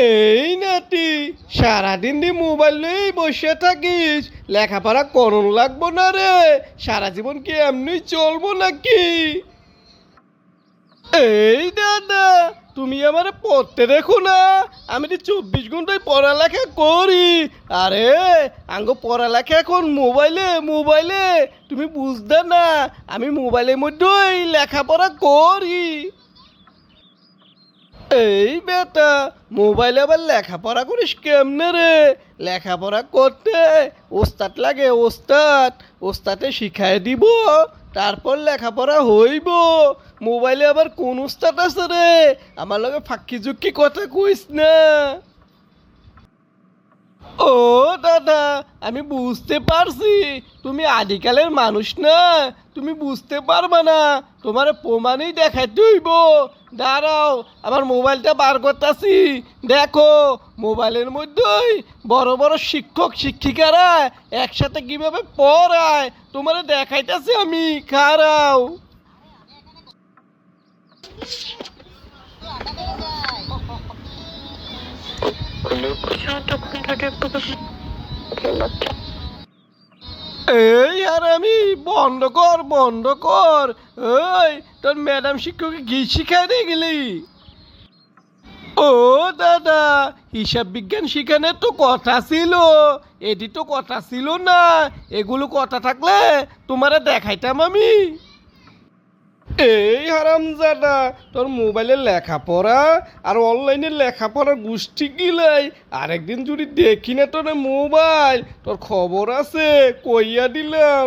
এই নাতি, সারাদিন দি মোবাইল নিয়ে বসে থাকিস। লেখাপড়া করণ লাগবো না রে, সারা জীবন কি এমনি চলবো নাকি? এই দাদা, তুমি আমার পড়তে দেখো না। আমি তো চব্বিশ ঘন্টায় পড়ালেখা করি। আরে, আঙ্গ পড়ালেখা এখন মোবাইলে মোবাইলে। তুমি বুঝতে না, আমি মোবাইলের মধ্যেই লেখাপড়া করি। এই বেটা, মোবাইল আবার লেখাপড়া করিস কেমনে রে? লেখাপড়া করতে ওস্তাদ লাগে ওস্তাদ, ওস্তাদে শিখাই দিব, তারপর লেখাপড়া হইব। মোবাইলে আবার কোন ওস্তাদ আছে রে? আমার লগে ফাঁকি ঝুঁকি কথা কইস না। ও দাদা আমি বুঝতে পারছি। তুমি আদিকালের মানুষ না তুমি বুঝতে পারবে না। তোমার প্রমাণই দেখাইতে হইব দাঁড়াও আমার মোবাইলটা বার করতেছি। দেখো মোবাইলের মধ্যেই বড় বড় শিক্ষক শিক্ষিকারা একসাথে কীভাবে পড়ায় তোমার দেখাইতেছি আমি। খারাও। এই, আর আমি বন্ধ কর বন্ধ কর। ওই তোর ম্যাডাম শিক্ষককে ঘি শিখাই দিয়ে গেলি। ও, দাদা, হিসাব বিজ্ঞান শিখানোর তো কথা ছিল। এটি তো কথা ছিল না। এগুলো কথা থাকলে তোমারে দেখাইতাম আমি। এই হারামজাদা তোর মোবাইলে লেখাপড়া আর অনলাইনে লেখাপড়ার গোষ্ঠী গিলাই। আরেকদিন যদি দেখি না তোর মোবাইল, তোর খবর আছে, কইয়া দিলাম।